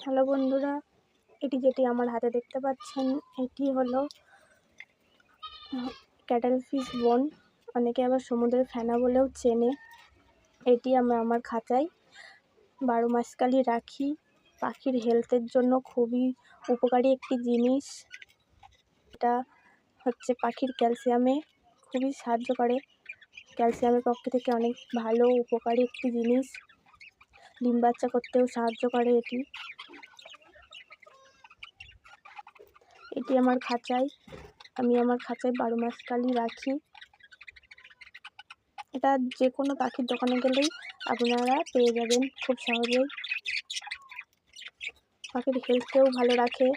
Hello বন্ধুরা, এটি যেটি আমার হাতে দেখতে পাচ্ছেন, এটি হলো ক্যাটেল ফিশ বোন। অনেকে আবার সমুদ্রের ফেনা বলেও চেনে। এটি আমি আমার খাঁচায় বারো মাসকালই রাখি। পাখির হেলথের জন্য খুবই উপকারী একটি জিনিস। এটা হচ্ছে পাখির ক্যালসিয়ামে খুবই সাহায্য করে। ক্যালসিয়ামের পক্ষ থেকে অনেক ভালো, উপকারী একটি জিনিস। ডিম বাচ্চা করতেও সাহায্য করে এটি। এটি আমার খাঁচায়। আমি আমার খাঁচায় বারো মাস কালই রাখি। এটা যে কোনো পাখির দোকানে গেলেই আপনারা পেয়ে যাবেন খুব সহজেই। পাখির হেলথকেও ভালো রাখে।